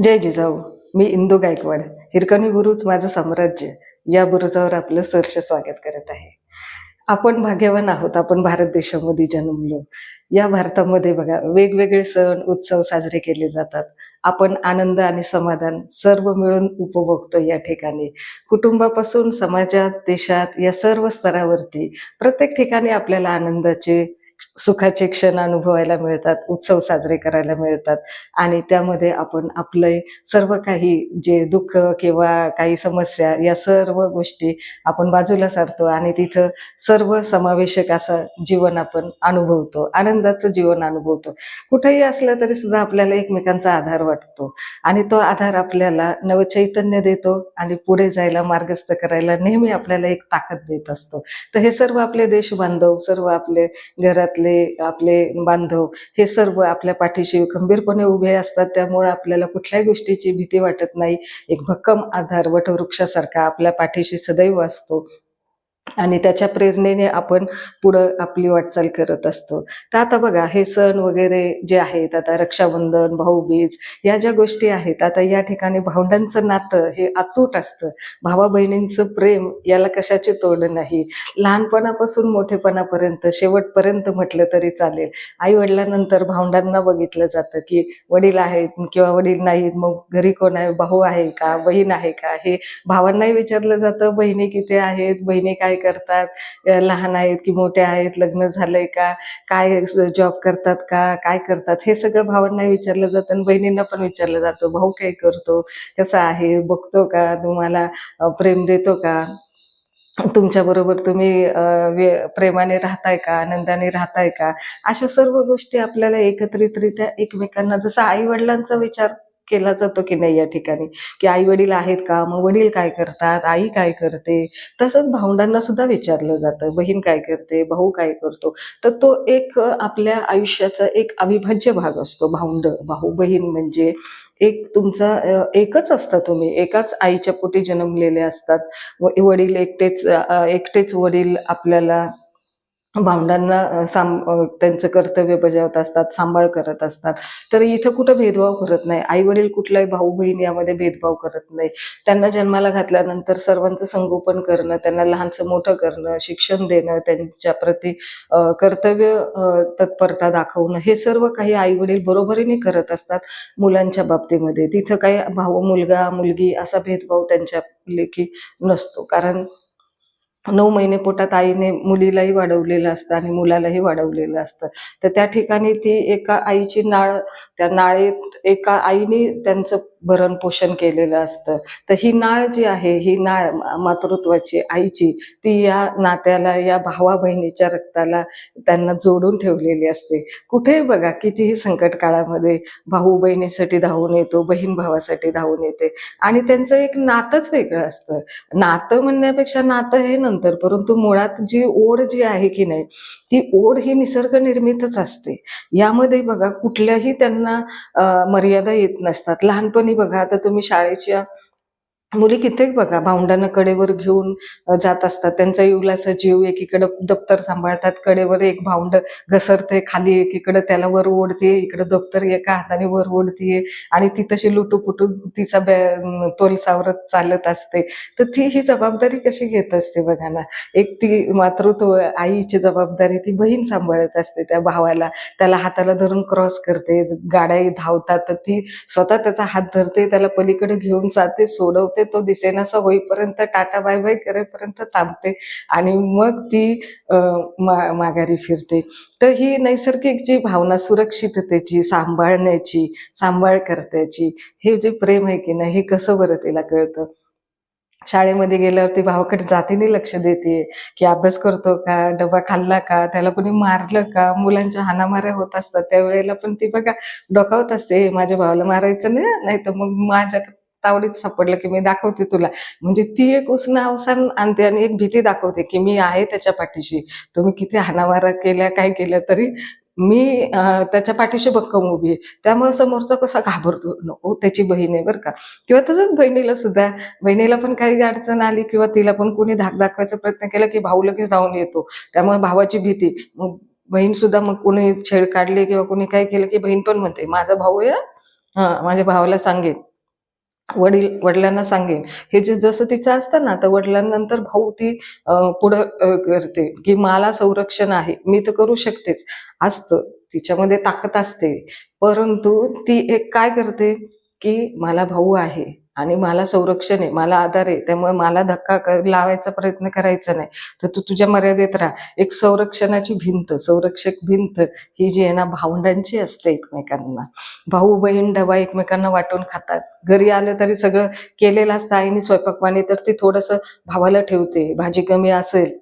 जय जिजाऊ मी इंदू गायकवाड हिरकणी बुरुज माझं साम्राज्य या बुरुजावर आपलं सरस स्वागत करत आहे. आपण भाग्यवान आहोत आपण भारत देशामध्ये जन्मलो. या भारतामध्ये बघा वेगवेगळे सण उत्सव साजरे केले जातात. आपण आनंद आणि समाधान सर्व मिळून उपभोगतो या ठिकाणी. कुटुंबापासून समाजात देशात या सर्व स्तरावरती प्रत्येक ठिकाणी आपल्याला आनंदाचे सुखाचे क्षण अनुभवायला मिळतात उत्सव साजरे करायला मिळतात आणि त्यामध्ये आपण आपले सर्व काही जे दुःख किंवा काही समस्या या सर्व गोष्टी आपण बाजूला सारतो आणि तिथं सर्व समावेशक असं जीवन आपण अनुभवतो आनंदाचं जीवन अनुभवतो. कुठेही असलं तरी सुद्धा आपल्याला एकमेकांचा आधार वाटतो आणि तो आधार आपल्याला नवचैतन्य देतो आणि पुढे जायला मार्गस्थ करायला नेहमी आपल्याला एक ताकद देत असतो. तर हे सर्व आपले देश बांधव सर्व आपले घरातले आपले बांधव हे सर्व आपल्या पाठीशी खंबीरपणे उभे असतात. त्यामुळे आपल्याला कुठल्याही गोष्टीची भीती वाटत नाही. एक भक्कम आधार वटवृक्षासारखा आपल्या पाठीशी सदैव असतो. आणि त्याच्या प्रेरणेने आपण पुढं आपली वाटचाल करत असतो. तर आता बघा हे सण वगैरे जे आहेत आता रक्षाबंधन भाऊबीज या ज्या गोष्टी आहेत आता या ठिकाणी भावंडांचं नातं हे अतूट असतं. भावा बहिणींचं प्रेम याला कशाचे तोड नाही? लहानपणापासून मोठेपणापर्यंत शेवटपर्यंत म्हटलं तरी चालेल. आई वडिलांनंतर भावंडांना बघितलं जातं की वडील आहेत किंवा वडील नाहीत मग घरी कोण आहे? भाऊ आहे का? बहीण आहे का? हे भावांनाही विचारलं जातं बहिणी किती आहेत? बहिणी काय करतात? लहान आहेत की मोठे आहेत? लग्न झालंय का? काय जॉब करतात का? काय करतात? हे सगळं भावांना विचारलं जातं आणि बहिणींना पण विचारलं जातं. भाऊ काय करतो? कसा आहे? बघतो का? तुम्हाला प्रेम देतो का? तुमच्या बरोबर तुम्ही प्रेमाने राहताय का? आनंदाने राहताय का? अशा सर्व गोष्टी आपल्याला एकत्रितरित्या एकमेकांना जसं आई वडिलांचा विचार केला जातो की नाही या ठिकाणी? की आई वडील आहेत का? मग वडील काय करतात? आई काय करते? तसंच भावंडांना सुद्धा विचारलं जातं. बहीण काय करते? भाऊ काय करतो? तर तो एक आपल्या आयुष्याचा एक अविभाज्य भाग असतो भाऊंड भाऊ बहीण म्हणजे एक तुमचा एकच असता तुम्ही. एकाच आईच्या पोटी जन्मलेले असतात. व- वडील एकटेच एकटेच वडील आपल्याला भावंडांना साम त्यांचं कर्तव्य बजावत असतात सांभाळ करत असतात. तर इथं कुठं भेदभाव करत नाही. आई वडील कुठलाही भाऊ बहीण यामध्ये भेदभाव करत नाही. त्यांना जन्माला घातल्यानंतर सर्वांचं संगोपन करणं त्यांना लहानचं मोठं करणं शिक्षण देणं त्यांच्या प्रती कर्तव्य तत्परता दाखवणं हे सर्व काही आई वडील बरोबरीने करत असतात मुलांच्या बाबतीमध्ये. तिथं काही भाऊ मुलगा मुलगी असा भेदभाव त्यांच्या लेखी नसतो. कारण नऊ महिने पोटात आईने मुलीलाही वाढवलेलं असतं आणि मुलालाही वाढवलेलं असतं. तर त्या ठिकाणी ती एका आईची नाळ त्या नाळेत एका आईने त्यांचं भरण पोषण केलेलं असतं. तर ही नाळ जी आहे ही नाळ मातृत्वाची आईची ती या नात्याला या भावा बहिणीच्या रक्ताला त्यांना जोडून ठेवलेली असते. कुठेही बघा कितीही संकट काळामध्ये भाऊ बहिणीसाठी धावून येतो बहीण भावासाठी धावून येते. आणि त्यांचं एक नातंच वेगळं असतं. नातं म्हणण्यापेक्षा नातं हे नंतर परंतु मुळात जी ओढ जी आहे की नाही ती ओढ ही निसर्गनिर्मितच असते. यामध्ये बघा कुठल्याही त्यांना मर्यादा येत नसतात. लहानपणी बघा आता तुम्ही शाळेच्या मुली कित्येक बघा भावंडांना कडेवर घेऊन जात असतात. त्यांचा इवलासा जीव एकीकडे दप्तर सांभाळतात कडेवर एक भावंड घसरते खाली एकीकडे त्याला वर ओढते इकडे दप्तर एका हाताने वर ओढते आणि ती तशी लुटूपुटू तिचा बॅ तोल सावरत चालत असते. तर ती ही जबाबदारी कशी घेत असते बघा ना? एक ती मातृत्व आईची जबाबदारी ती बहीण सांभाळत असते त्या भावाला. त्याला हाताला धरून क्रॉस करते गाड्या धावतात. तर ती स्वतः त्याचा हात धरते त्याला पलीकडे घेऊन जाते सोडवते तो दिसेनासा होईपर्यंत टाटा बाय बाय करेपर्यंत थांबते आणि मग ती मा- माघारी फिरते. तर ही नैसर्गिक जी भावना सुरक्षिततेची सांभाळण्याची सांभाळ करण्याची हे जे प्रेम आहे की नाही हे कसं बरं तिला कळतं? शाळेमध्ये गेल्यावरती भावाकडे जातीने लक्ष देते की अभ्यास करतो का डबा खाल्ला का त्याला कोणी मारलं का मुलांच्या हाणामाऱ्या होत असतात त्यावेळेला पण ती बघा डोकावत असते माझ्या भावाला मारायचं नाही तर मग माझ्या तावडीत सापडलं की मी दाखवते तुला. म्हणजे ती एक उसणं अवसान आणते आणि एक भीती दाखवते की मी आहे त्याच्या पाठीशी. तुम्ही किती हाणामारा केल्या काय केलं तरी मी त्याच्या पाठीशी भक्कम उभी आहे. त्यामुळे समोरचा कसा घाबरतो? नको त्याची बहीण आहे बरं का. किंवा तसंच बहिणीला सुद्धा. बहिणीला पण काही अडचण आली किंवा तिला पण कोणी धाक दाखवायचा प्रयत्न केला की भाऊ लगेच धावून येतो. त्यामुळे भावाची भीती. मग बहीण सुद्धा मग कोणी छेड काढली किंवा कोणी काय केलं की बहीण पण म्हणते माझा भाऊ आहे हा माझ्या भावाला सांगेन. वडील वडिलांना सांगेन. हे जे जसं तिचं असतं ना तर वडिलांनंतर भाऊ ती पुढं करते की मला संरक्षण आहे मी तर करू शकतेच. असतं. तिच्यामध्ये ताकद असते. परंतु ती एक काय करते की मला भाऊ आहे. आणि मला संरक्षण आहे मला आधार आहे त्यामुळे मला धक्का लावायचा प्रयत्न करायचा नाही. तर तू तुझ्या मर्यादेत राहा. एक संरक्षणाची भिंत संरक्षक भिंत ही जी आहे ना भावंडांची असते एकमेकांना. भाऊ बहीण डबा एकमेकांना वाटून खातात. घरी आलं तरी सगळं केलेलं असतं आईने स्वयंपाक पाणी तर ती थोडंसं भावाला ठेवते. भाजी कमी असेल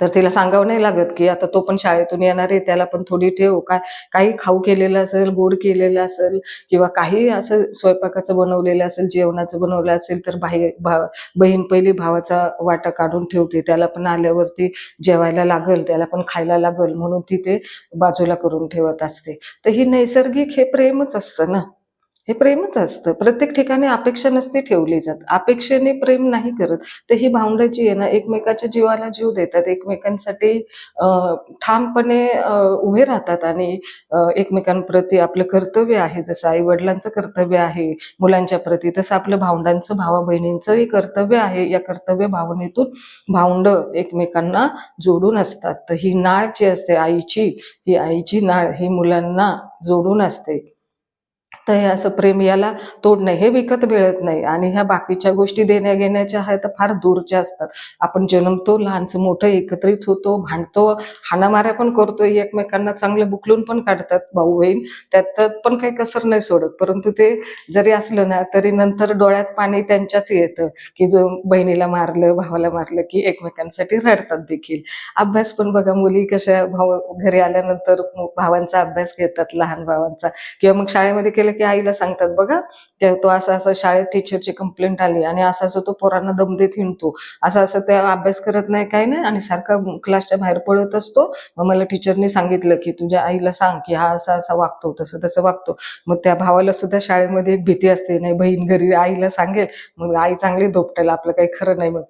तर तिला सांगावं नाही लागत की आता तो पण शाळेतून येणार आहे त्याला पण थोडी ठेव. काय काही खाऊ केलेलं असेल गोड केलेलं असेल किंवा काही असं स्वयंपाकाचं बनवलेलं असेल जेवणाचं बनवलं असेल तर बाई भा बहीण पहिली भावाचा वाटा काढून ठेवते. त्याला पण आल्यावरती जेवायला लागल त्याला पण खायला लागल म्हणून ती ते बाजूला करून ठेवत असते. तर ही नैसर्गिक हे प्रेमच असतं ना. हे प्रेमच असतं. प्रत्येक ठिकाणी अपेक्षा नसते ठेवली जात. अपेक्षेने प्रेम नाही करत. तर ही भावंड जी आहे ना एकमेकाच्या जीवाला जीव देतात. एकमेकांसाठी ठामपणे उभे राहतात आणि एकमेकांप्रती आपलं कर्तव्य आहे. जसं आई वडिलांचं कर्तव्य आहे मुलांच्या प्रती तसं आपलं भावंडांचं भावा बहिणींचंही कर्तव्य आहे. या कर्तव्य भावनेतून भावंड एकमेकांना जोडून असतात. तर ही नाळ जी असते आईची ही आईची नाळ ही मुलांना जोडून असते. तर हे असं प्रेम याला तोडणं हे विकत मिळत नाही. आणि ह्या बाकीच्या गोष्टी देण्या घेण्याच्या आहेत तर फार दूरच्या असतात. आपण जन्मतो लहानचं मोठं एकत्रित होतो भांडतो हाणामाऱ्या पण करतो एकमेकांना चांगलं बुकलून पण काढतात भाऊ बहीण. त्यात त्यात पण काही कसर नाही सोडत. परंतु ते जरी असलं ना तरी नंतर डोळ्यात पाणी त्यांच्याच येतं की जो बहिणीला मारलं भावाला मारलं की एकमेकांसाठी रडतात देखील. अभ्यास पण बघा मुली कशा भाऊ घरी आल्यानंतर भावांचा अभ्यास घेतात लहान भावांचा. किंवा मग शाळेमध्ये केलं की आईला सांगतात बघा ते तो असं असं शाळेत टीचरची कंप्लेंट आली आणि असं असं तो पोरांना दम देत हिंडतो. असं असं त्या अभ्यास करत नाही काही नाही आणि सारखा क्लासच्या बाहेर पडत असतो. मग मला टीचरनी सांगितलं की तुझ्या आईला सांग की हा असा असा वागतो तसं तसं वागतो. मग त्या भावाला सुद्धा शाळेमध्ये एक भीती असते नाही बहीण घरी आईला सांगेल. मग आई चांगली धोपटेल आपलं काही खरं नाही मग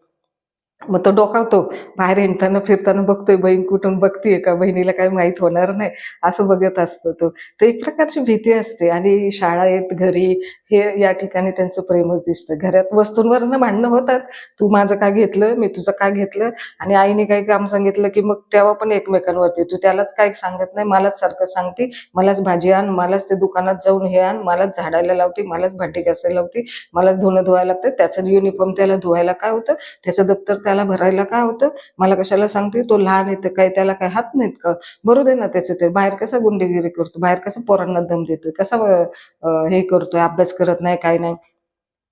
मग तो डोकावतो बाहेर हिंडताना फिरताना बघतोय बहीण कुठून बघतीये का? बहिणीला काय माहीत होणार नाही. असं बघत असतो तो. तर एक प्रकारची भीती असते आणि शाळेत घरी हे या ठिकाणी त्यांचं प्रेमच दिसतं. घरात वस्तूंवरनं भांडणं होतात. तू माझं का घेतलं? मी तुझं का घेतलं? आणि आईने काही काम सांगितलं की मग तेव्हा पण एकमेकांवरती तू त्यालाच काय सांगत नाही. मलाच सारखं सांगते. मलाच भाजी आण. मलाच ते दुकानात जाऊन हे आण. मलाच झाडायला लावते. मलाच भांडी घासायला लावते. मलाच धुणं धुवायला लागतं. त्याचं युनिफॉर्म त्याला धुवायला काय होतं? त्याचं दप्तर त्याला भरायला काय होतं? मला कशाला सांगते? तो लहान येतं काय त्याला काय हात नाहीत का? बरू दे ना त्याचं ते. बाहेर कसा गुंडेगिरी करतो? बाहेर कसं पोरांना दम देतोय? कसा हे करतोय? अभ्यास करत नाही काय नाही?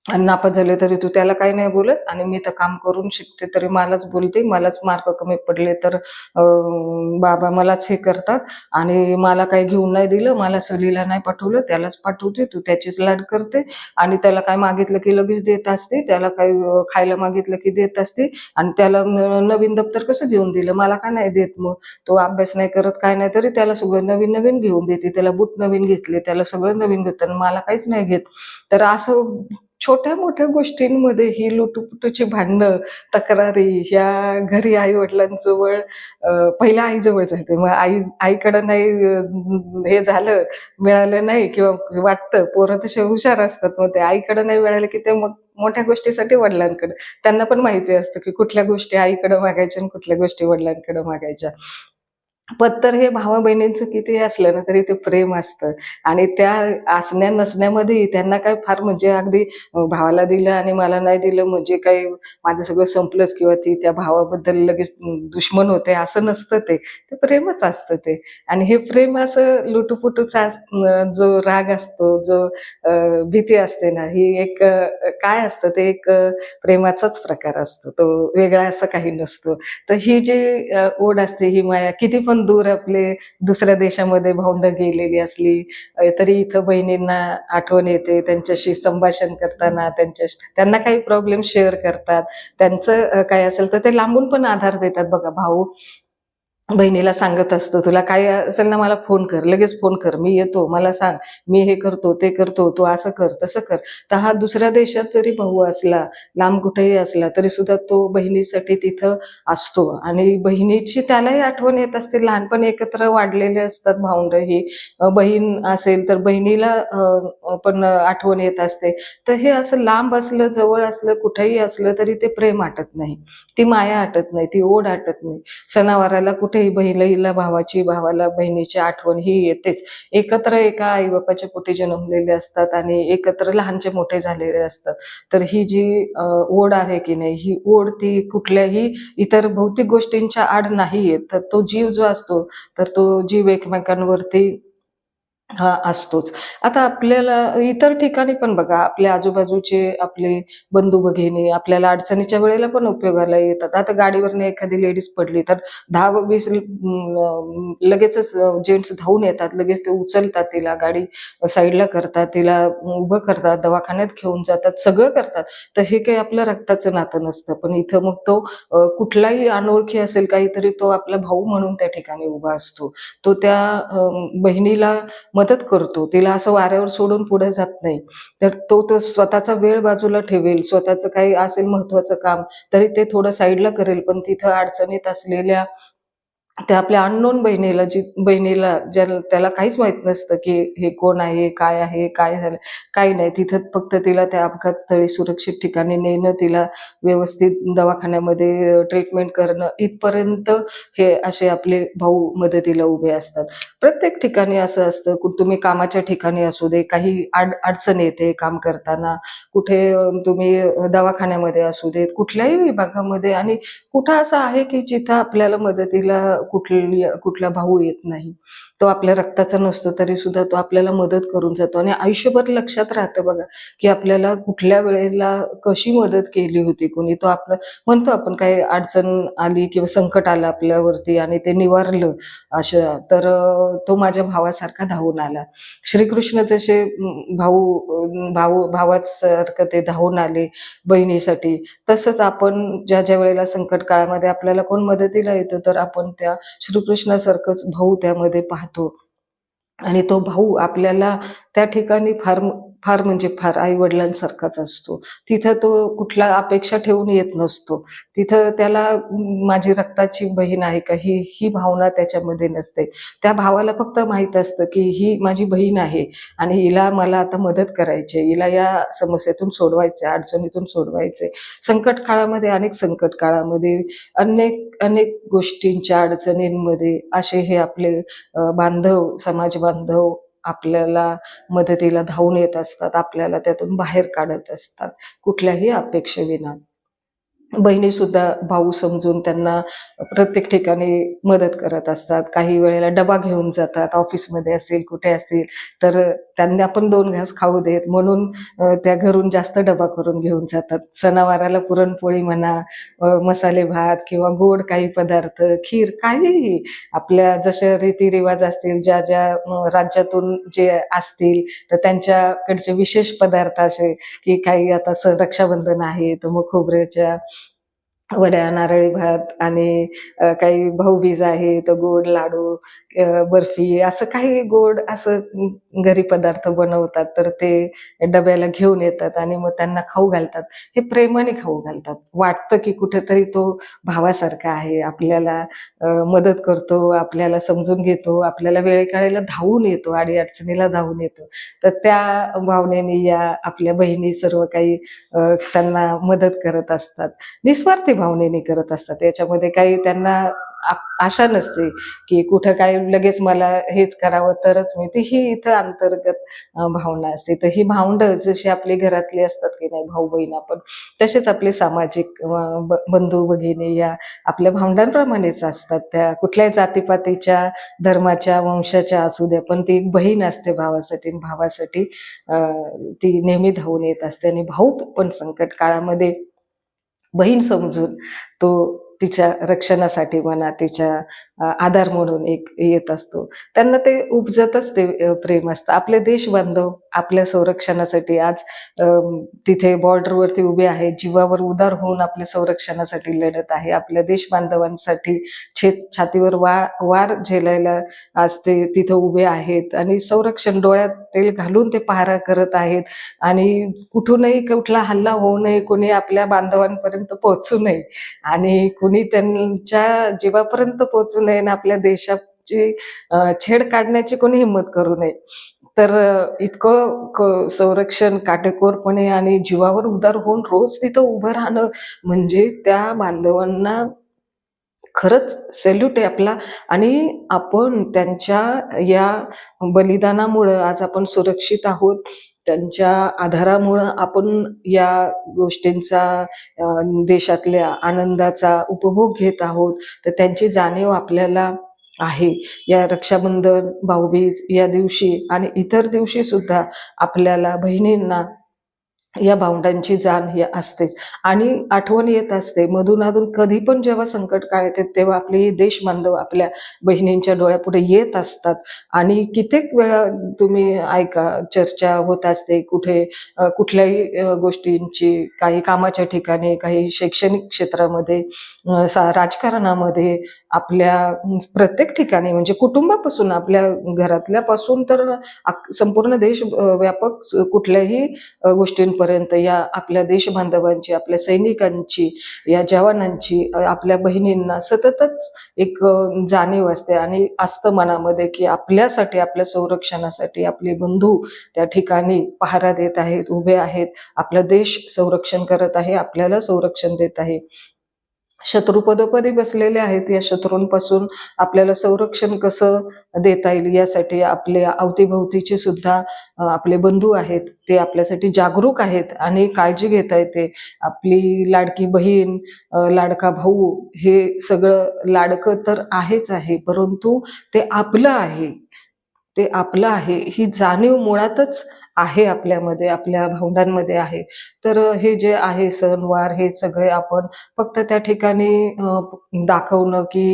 नापास झाले तरी तू त्याला काही नाही बोलत. आणि मी तर काम करून शिकते तरी मलाच बोलते मलाच मार्क कमी पडले तर बाबा मलाच हे करतात. आणि मला काही घेऊन नाही दिलं मला सहलीला नाही पाठवलं त्यालाच पाठवते तू त्याचीच लाड करते. आणि त्याला काय मागितलं की लगेच देत असते त्याला काही खायला मागितलं की देत असते. आणि त्याला न- नवीन दप्तर कसं घेऊन दिलं? मला काय नाही देत मग. तो अभ्यास नाही करत काय नाही तरी त्याला सगळं नवीन नवीन घेऊन देते. त्याला बूट नवीन घेतले त्याला सगळं नवीन घेतात आणि मला काहीच नाही घेत. तर असं छोट्या मोठ्या गोष्टींमध्ये ही लुटुपुटूची भांडणं तक्रारी ह्या घरी आई वडिलांजवळ पहिल्या आईजवळ जाते मग आई आईकडं नाही हे झालं मिळालं नाही किंवा वाटतं पोरं तसे हुशार असतात मग ते आईकडं नाही मिळालं की ते मग मोठ्या गोष्टीसाठी वडिलांकडे. त्यांना पण माहिती असतं की कुठल्या गोष्टी आईकडे मागायच्या आणि कुठल्या गोष्टी वडिलांकडे मागायच्या. पत्तर हे भावा बहिणींचं किती असलं ना तरी ते प्रेम असतं. आणि त्या असण्या नसण्यामध्ये त्यांना काय फार म्हणजे अगदी भावाला दिलं आणि मला नाही दिलं म्हणजे काही माझं सगळं संपलंच किंवा ती त्या भावाबद्दल लगेच दुश्मन होते असं नसतं ते. ते प्रेमच असतं ते. आणि हे प्रेम असं लुटूपुटूचा जो राग असतो जो भीती असते ना ही एक काय असतं ते एक प्रेमाचाच प्रकार असतो. तो वेगळा असं काही नसतो. तर ही जी ओढ असते ही माया किती पण दूर आपले दुसऱ्या देशामध्ये भावंड गेलेली असली तरी इथं बहिणींना आठवण येते त्यांच्याशी संभाषण करताना त्यांच्या त्यांना काही प्रॉब्लेम शेअर करतात. त्यांचं काय असेल तर ते लांबून पण आधार देतात. बघा भाऊ बहिणीला सांगत असतो तुला काय असेल ना मला फोन कर लगेच फोन कर मी येतो मला सांग मी हे करतो ते करतो तू असं कर तसं कर. तर हा दुसऱ्या देशात जरी भाऊ असला लांब कुठेही असला तरी सुद्धा तो बहिणीसाठी तिथं असतो. आणि बहिणीची त्यालाही आठवण येत असते लहानपणी एकत्र वाढलेले असतात भाऊंड ही बहीण असेल तर बहिणीला पण आठवण येत असते. तर हे असं लांब असलं जवळ असलं कुठेही असलं तरी ते प्रेम आटत नाही. ती माया आटत नाही ती ओढ आटत नाही. सणावाराला कुठेही बहिणीला भावाची भावाला बहिणीची आठवण ही येतेच. एकत्र एका आई बापाच्या पोटी जन्मलेले असतात आणि एकत्र लहानचे मोठे झालेले असतात. तर ही जी ओढ आहे की नाही ही ओढ ती कुठल्याही इतर भौतिक गोष्टींच्या आड नाही येत. तर तो जीव जो असतो तर तो जीव एकमेकांवरती हा असतोच. आता आपल्याला इतर ठिकाणी पण बघा आपल्या आजूबाजूचे आपले बंधू भगिनी आपल्याला अडचणीच्या वेळेला पण उपयोगाला येतात. आता गाडीवरने एखादी लेडीज पडली तर दहा वीस लगेचच जेंट्स धावून येतात. लगेच ते उचलतात तिला गाडी साईडला करतात तिला उभं करतात दवाखान्यात घेऊन जातात सगळं करतात. तर हे काही आपलं रक्ताचं नातं नसतं. पण इथं मग तो कुठलाही अनोळखी असेल काहीतरी तो आपला भाऊ म्हणून त्या ठिकाणी उभा असतो. तो त्या बहिणीला मदत करतो. तिला असं वाऱ्यावर सोडून पुढे जात नाही. तर तो तर स्वतःचा वेळ बाजूला ठेवेल स्वतःचं काही असेल महत्वाचं काम तरी ते थोडं साईडला करेल. पण तिथं अडचणीत असलेल्या त्या आपल्या अननोन बहिणीला जी बहिणीला ज्याला त्याला काहीच माहीत नसतं की हे कोण आहे काय आहे काय झालं काही नाही. तिथं फक्त तिला त्या अपघात स्थळी सुरक्षित ठिकाणी नेणं तिला व्यवस्थित दवाखान्यामध्ये ट्रीटमेंट करणं इथपर्यंत हे असे आपले भाऊ मदतीला उभे असतात. प्रत्येक ठिकाणी असं असतं कु- तुम्ही कामाच्या ठिकाणी असू दे काही अड अडचण येते काम करताना कुठे तुम्ही दवाखान्यामध्ये असू देत कुठल्याही विभागामध्ये. आणि कुठं असं आहे की जिथं आपल्याला मदतीला कुठली कुठला भाऊ येत नाही. तो आपल्या रक्ताचा नसतो तरी सुद्धा तो आपल्याला मदत करून जातो. आणि आयुष्यभर लक्षात राहतं बघा की आपल्याला कुठल्या वेळेला कशी मदत केली होती कोणी. तो आपलं म्हणतो आपण काही अडचण आली किंवा संकट आलं आपल्यावरती आणि ते निवारलं असं तर तो माझ्या भावासारखा धावून आला. श्रीकृष्ण जसे भाऊ भाऊ भावासारखं ते धावून आले बहिणीसाठी. तसंच आपण ज्या ज्या वेळेला संकट काळामध्ये आपल्याला कोण मदतीला येतं तर आपण त्या श्रीकृष्णासारखंच भाऊ त्यामध्ये पाहतो. आणि तो भाऊ आपल्याला त्या ठिकाणी फार फार म्हणजे फार आई वडिलांसारखाच असतो. तिथं तो कुठला अपेक्षा ठेवून येत नसतो. तिथं त्याला माझी रक्ताची बहीण आहे का? ही ही भावना त्याच्यामध्ये नसते. त्या भावाला फक्त माहीत असतं की ही माझी बहीण आहे आणि हिला मला आता मदत करायची आहे. हिला या समस्येतून सोडवायचे अडचणीतून सोडवायचे संकट काळामध्ये अनेक संकट काळामध्ये अनेक अनेक गोष्टींच्या अडचणींमध्ये असे हे आपले बांधव समाज बांधव आपल्याला मदतीला धावून येत असतात आपल्याला त्यातून बाहेर काढत असतात. कुठल्याही अपेक्षेविना. बहिणी सुद्धा भाऊ समजून त्यांना प्रत्येक ठिकाणी मदत करत असतात. काही वेळेला डबा घेऊन जातात. ऑफिसमध्ये असेल कुठे असेल तर त्यांना पण दोन घास खाऊ देत. म्हणून त्या घरून जास्त डबा करून घेऊन जातात. सणावाराला पुरणपोळी म्हणा मसाले भात किंवा गोड काही पदार्थ खीर काहीही आपल्या जशा रीतिरिवाज असतील ज्या ज्या राज्यातून जे असतील तर त्यांच्याकडचे विशेष पदार्थ असे की काही आता रक्षाबंधन आहे तर मग खोबऱ्याच्या वड्या नारळी भात आणि काही भाऊबीज आहे तर गोड लाडू बर्फी असं काही गोड असं घरी पदार्थ बनवतात तर ते डब्याला घेऊन येतात आणि मग त्यांना खाऊ घालतात. हे प्रेमाने खाऊ घालतात. वाटतं की कुठेतरी तो भावासारखा आहे आपल्याला मदत करतो आपल्याला समजून घेतो आपल्याला वेळेकाळेला धावून येतो आडी अडचणीला धावून येतो. तर त्या भावनेने या आपल्या बहिणी सर्व काही त्यांना मदत करत असतात. निस्वार्थी भावनेने करत असतात. याच्यामध्ये काही त्यांना आशा नसते की कुठं काय लगेच मला हेच करावं तरच मी ती ही इथं अंतर्गत भावना असते. तर ही भावंड जशी आपली घरातली असतात की नाही भाऊ बहीण आपण तसेच आपले सामाजिक बंधू भगिनी या आपल्या भावंडांप्रमाणेच असतात. त्या कुठल्याही जातीपातीच्या धर्माच्या वंशाच्या असू द्या पण ती बहीण असते भावासाठी आणि भावासाठी ती नेहमी धावून येत असते. आणि भाऊ पण संकट काळामध्ये बहीण समजून तो तिच्या रक्षणासाठी म्हणा तिच्या आधार म्हणून एक येत असतो. त्यांना ते उपजतच ते प्रेम असतं. आपले देश बांधव आपल्या संरक्षणासाठी आज तिथे बॉर्डरवरती उभे आहेत जीवावर उदार होऊन आपल्या संरक्षणासाठी लढत आहे. आपल्या देश बांधवांसाठी छेत छातीवर वा वार झेलायला आज ते तिथं उभे आहेत आणि संरक्षण डोळ्यात तेल घालून ते पहारा करत आहेत आणि कुठूनही कुठला हल्ला होऊ नये कोणी आपल्या बांधवांपर्यंत पोहोचू नये आणि कुणी त्यांच्या जीवापर्यंत पोहोचू नये आणि आपल्या देशाची छेड काढण्याची कोणी हिंमत करू नये. तर इतकं संरक्षण काटेकोरपणे आणि जीवावर उदार होऊन रोज तिथं उभं राहणं म्हणजे त्या बांधवांना खरंच सेल्यूट आहे आपला. आणि आपण त्यांच्या या बलिदानामुळं आज आपण सुरक्षित आहोत. त्यांच्या आधारामुळं आपण या गोष्टींचा देशातल्या आनंदाचा उपभोग घेत आहोत. तर त्यांची जाणीव आपल्याला आहे. या रक्षाबंधन भाऊबीज या दिवशी आणि इतर दिवशी सुद्धा आपल्याला बहिणींना या भावंडांची जाण ही असतेच. आणि आठवण येत असते. मधून अधून कधी पण जेव्हा संकट काळ येते तेव्हा आपले देशबांधव देश बांधव आपल्या बहिणींच्या डोळ्यापुढे येत असतात. आणि कित्येक वेळा तुम्ही ऐका चर्चा होत असते कुठे कुठल्याही गोष्टींची काही कामाच्या ठिकाणी काही शैक्षणिक क्षेत्रामध्ये सा- राजकारणामध्ये आपल्या प्रत्येक ठिकाणी म्हणजे कुटुंबापासून आपल्या घरातल्यापासून तर संपूर्ण देश व्यापक कुठल्याही गोष्टींपर्यंत गोष्टींपर्यंत या आपल्या देश बांधवांची आपल्या सैनिकांची या जवानांची आपल्या बहिणींना सततच एक जाणीव असते आणि असतं मनामध्ये की आपल्यासाठी आपल्या संरक्षणासाठी आपले बंधू त्या ठिकाणी पहारा देत आहेत उभे आहेत. आपला देश संरक्षण करत आहे आपल्याला संरक्षण देत आहे. शत्रुपदोपदी बसलेले आहेत. या शत्रूंपासून आपल्याला संरक्षण कसं देता येईल यासाठी आपल्या अवतीभोवतीचे सुद्धा आपले बंधू आहेत. ते आपल्यासाठी जागरूक आहेत आणि काळजी घेता येते आपली लाडकी बहीण लाडका भाऊ हे सगळं लाडकं तर आहेच आहे परंतु ते आपलं आहे. ते आपलं आहे. ही जाणीव मुळातच आहे आपल्यामध्ये आपल्या भावंडांमध्ये आहे. तर हे जे आहे सणवार हे सगळे आपण फक्त त्या ठिकाणी दाखवणं की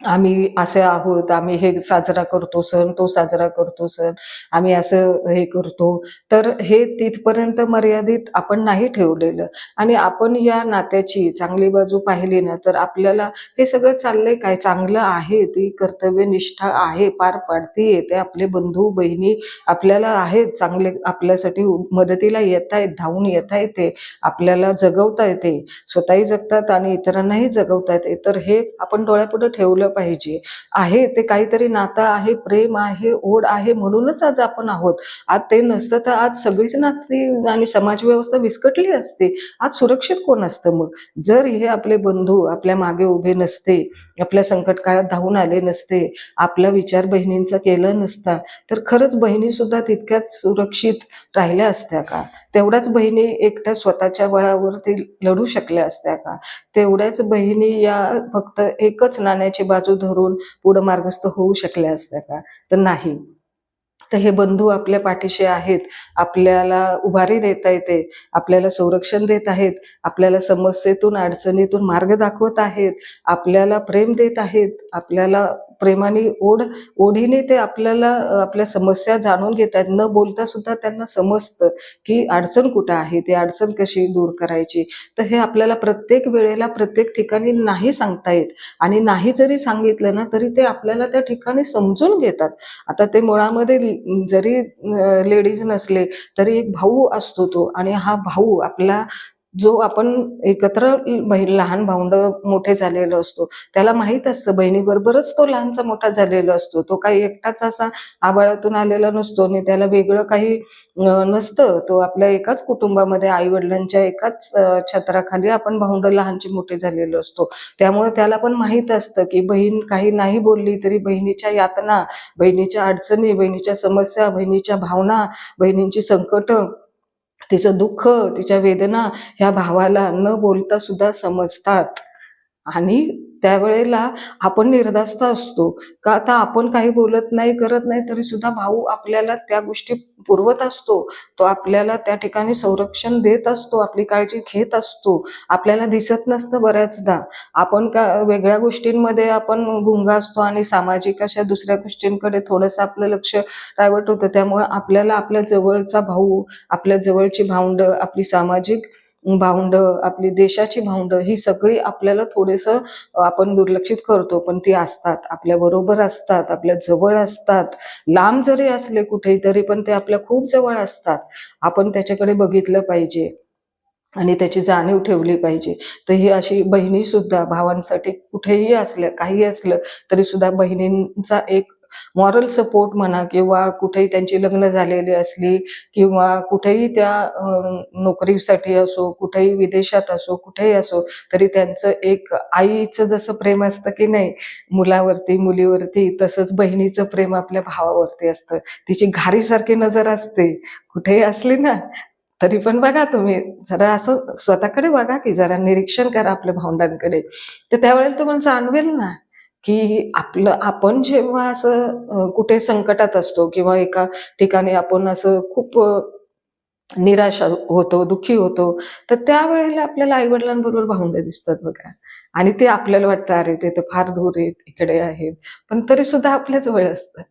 आम्ही असे आहोत आम्ही हे साजरा करतो सण तो साजरा करतो सण आम्ही असं हे करतो. तर हे तिथपर्यंत मर्यादित आपण नाही ठेवलेलं. आणि आपण या नात्याची चांगली बाजू पाहिली ना तर आपल्याला हे सगळं चाललंय काय? चांगलं आहे ती कर्तव्यनिष्ठा आहे पार पाडती येते. आपले बंधू बहिणी आपल्याला आहेत चांगले आपल्यासाठी मदतीला येत आहेत धावून येता येते आपल्याला जगवता येते. स्वतःही जगतात आणि इतरांनाही जगवता येते. तर हे आपण डोळ्यापुढे ठेवलं पाहिजे. आहे ते काहीतरी नातं आहे प्रेम आहे ओढ आहे म्हणूनच आज आपण आहोत. आज ते नसतं तर आज सगळीच नाती आणि समाजव्यवस्था विस्कटली असते. आज सुरक्षित कोण असतं मग? जर हे आपले बंधू आपल्या मागे उभे नसते आपल्या संकट काळात धावून आले नसते आपला विचार बहिणींचा केला नसता तर खरंच बहिणी सुद्धा तितक्याच सुरक्षित राहिल्या असत्या का? तेवढ्याच बहिणी एकट्या स्वतःच्या बळावरती लढू शकल्या असत्या का? तेवढ्याच बहिणी या फक्त एकच नाण्याची बाजू धरून पुढं मार्गस्थ होऊ शकल्या असत्या का? तर नाही. तर हे बंधू आपल्या पाठीशी आहेत. आपल्याला उभारी देता येते. आपल्याला संरक्षण देत आहेत. आपल्याला समस्येतून अडचणीतून मार्ग दाखवत आहेत. आपल्याला प्रेम देत आहेत. आपल्याला प्रेमाने ओढ ओढीने ते आपल्याला आपल्या समस्या जाणून घेतात. न बोलता सुद्धा त्यांना समजतं की अडचण कुठं आहे ती अडचण कशी दूर करायची. तर हे आपल्याला प्रत्येक वेळेला प्रत्येक ठिकाणी नाही सांगता येत. आणि नाही जरी सांगितलं ना तरी ते आपल्याला त्या ठिकाणी समजून घेतात. आता ते मुळामध्ये जरी लेडीज नसले तरी एक भाऊ असतो तो. आणि हा भाऊ आपला जो आपण एकत्र लहान भाऊंड मोठे झालेलो असतो त्याला माहीत असतं बहिणीबरोबरच तो लहानचा मोठा झालेला असतो. तो काही एकटाच असा आबाळातून आलेला नसतो आणि त्याला वेगळं काही नसतं. तो आपल्या एकाच कुटुंबामध्ये आई वडिलांच्या एकाच छत्राखाली आपण भाऊंड लहानचे मोठे झालेलो असतो. त्यामुळे त्याला पण माहीत असतं की बहीण काही नाही बोलली तरी बहिणीच्या यातना बहिणीच्या अडचणी बहिणीच्या समस्या बहिणीच्या भावना बहिणींची संकट तिचं दुःख तिच्या वेदना ह्या भावाला न बोलता सुद्धा समजतात. आणि त्यावेळेला आपण निर्धास्त असतो. का आता आपण काही बोलत नाही करत नाही तरी सुद्धा भाऊ आपल्याला त्या गोष्टी पुरवत असतो. तो आपल्याला त्या ठिकाणी संरक्षण देत असतो आपली काळजी घेत असतो. आपल्याला दिसत नसतं बऱ्याचदा. आपण का वेगळ्या गोष्टींमध्ये आपण गुंगा असतो आणि सामाजिक अशा दुसऱ्या गोष्टींकडे थोडंसं आपलं लक्ष डायव्हर्ट होतं. त्यामुळे आपल्याला आपल्या जवळचा भाऊ आपल्या जवळची भावंड आपली सामाजिक भावंडं आपली देशाची भावंडं ही सगळी आपल्याला थोडंसं आपण दुर्लक्षित करतो. पण ती असतात. आपल्या बरोबर असतात. आपल्या जवळ असतात. लांब जरी असले कुठेही तरी पण ते आपल्या खूप जवळ असतात. आपण त्याच्याकडे बघितलं पाहिजे. आणि त्याची जाणीव ठेवली पाहिजे. तर ही अशी बहिणी सुद्धा भावांसाठी कुठेही असल्या काही असलं तरी सुद्धा बहिणींचा एक मॉरल सपोर्ट म्हणा किंवा कुठेही त्यांची लग्न झालेली असली किंवा कुठेही त्या नोकरीसाठी असो कुठेही विदेशात असो कुठेही असो तरी त्यांचं एक आईचं जसं प्रेम असतं की नाही मुलावरती मुलीवरती तसंच बहिणीचं प्रेम आपल्या भावावरती असतं. तिची घारीसारखी नजर असते. कुठेही असली ना तरी पण बघा तुम्ही. जरा असं स्वतःकडे बघा की जरा निरीक्षण करा आपल्या भावंडांकडे. तर त्यावेळेला तुम्हाला जाणवेल ना की आपलं आपण जेव्हा असं कुठे संकटात असतो किंवा एका ठिकाणी आपण असं खूप निराशा निराश होतो दुःखी होतो तर त्यावेळेला आपल्याला आईवडिलांबरोबर भावंड दिसतात बघा. आणि ते आपल्याला वाटतं अरे ते तर फार दूर आहेत इकडे आहेत. पण तरी सुद्धा आपल्या जवळ असतं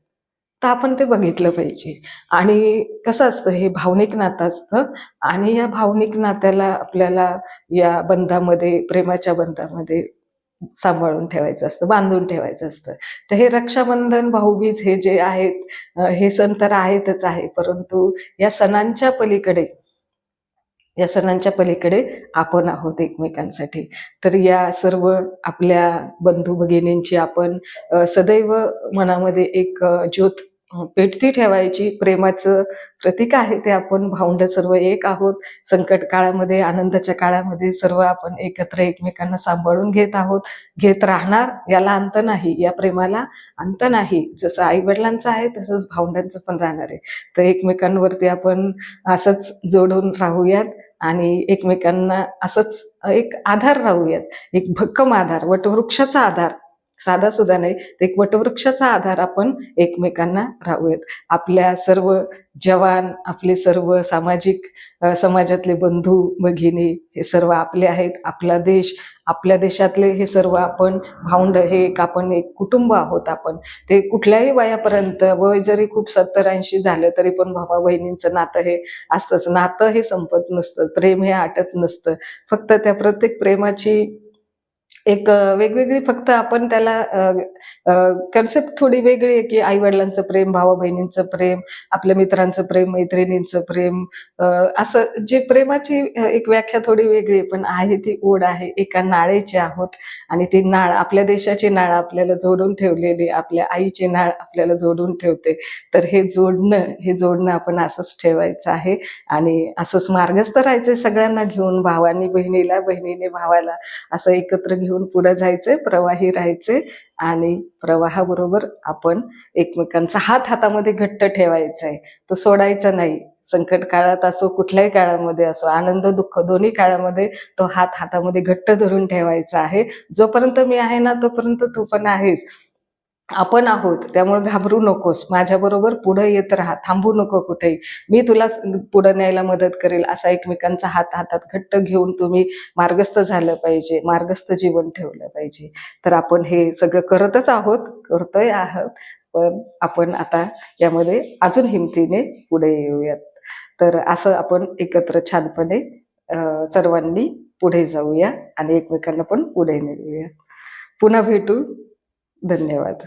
तर आपण ते बघितलं पाहिजे. आणि कसं असतं हे भावनिक नातं असतं आणि या भावनिक नात्याला आपल्याला या बंधामध्ये प्रेमाच्या बंधामध्ये सांभाळून ठेवायचं असतं बांधून ठेवायचं असतं. तर हे रक्षाबंधन भाऊबीज हे जे आहेत हे सण तर आहेतच आहे परंतु या सणांच्या पलीकडे या सणांच्या पलीकडे आपण आहोत एकमेकांसाठी. तर या सर्व आपल्या बंधू भगिनींची आपण सदैव मनामध्ये एक ज्योत पेटती ठेवायची. प्रेमाचं प्रतीक आहे ते आपण भाऊंड सर्व एक आहोत. संकट काळामध्ये आनंदाच्या काळामध्ये सर्व आपण एकत्र एकमेकांना सांभाळून घेत आहोत. घेत राहणार याला अंत नाही या प्रेमाला अंत नाही. जसं आई वडिलांचं आहे तसंच भाऊंडांचं पण राहणार आहे. तर एकमेकांवरती आपण असंच जोडून राहूयात आणि एकमेकांना असंच एक आधार राहूयात. एक भक्कम आधार वटवृक्षाचा आधार. साधा सुद्धा नाही तर एक वटवृक्षाचा आधार आपण एकमेकांना राहूयात. आपल्या सर्व जवान आपले सर्व सामाजिक समाजातले बंधू भगिनी हे सर्व आपले आहेत. आपला देश आपल्या देशातले हे सर्व आपण भाऊंड हे एक आपण एक कुटुंब आहोत आपण. ते कुठल्याही वयापर्यंत वय जरी खूप सत्तर ऐंशी झालं तरी पण भावा बहिणींचं नातं हे असतंच. नातं हे संपत नसतं प्रेम हे आटत नसतं. फक्त त्या प्रत्येक प्रेमाची एक वेगवेगळी फक्त आपण त्याला कन्सेप्ट थोडी वेगळी आहे की आई वडिलांचं प्रेम भावा बहिणींचं प्रेम आपल्या मित्रांचं प्रेम मैत्रिणींचं प्रेम असं जे प्रेमाची एक व्याख्या थोडी वेगळी आहे, पण आहे ती ओढ आहे. एका नाळेची आहोत आणि ती नाळ आपल्या देशाची नाळ आपल्याला जोडून ठेवलेली आपल्या आईची नाळ आपल्याला जोडून ठेवते. तर हे जोडणं हे जोडणं आपण असंच ठेवायचं आहे आणि असंच मार्गस्थ राहायचं सगळ्यांना घेऊन भावानी बहिणीला बहिणीने भावाला असं एकत्र घेऊन पुढे जायचे प्रवाही राहायचे आणि प्रवाहाबरोबर आपण एकमेकांचा हात हातामध्ये घट्ट ठेवायचा आहे. तो सोडायचा नाही. संकट काळात असो कुठल्याही काळामध्ये असो आनंद दुःख दोन्ही काळामध्ये तो हात हातामध्ये घट्ट धरून ठेवायचा आहे. जोपर्यंत मी आहे ना तोपर्यंत तू पण आहेस. आपण आहोत त्यामुळे घाबरू नकोस. माझ्याबरोबर पुढे येत राहा. थांबू नको कुठेही. मी तुला पुढे न्यायला मदत करेल असा एकमेकांचा हात हातात घट्ट घेऊन तुम्ही मार्गस्थ झालं पाहिजे मार्गस्थ जीवन ठेवलं पाहिजे. तर आपण हे सगळं करतच आहोत करतोय आहोत पण आपण आता यामध्ये अजून हिमतीने पुढे येऊयात. तर असं आपण एकत्र छानपणे सर्वांनी पुढे जाऊया आणि एकमेकांना पण पुढे नेऊया पुन्हा भेटू. धन्यवाद.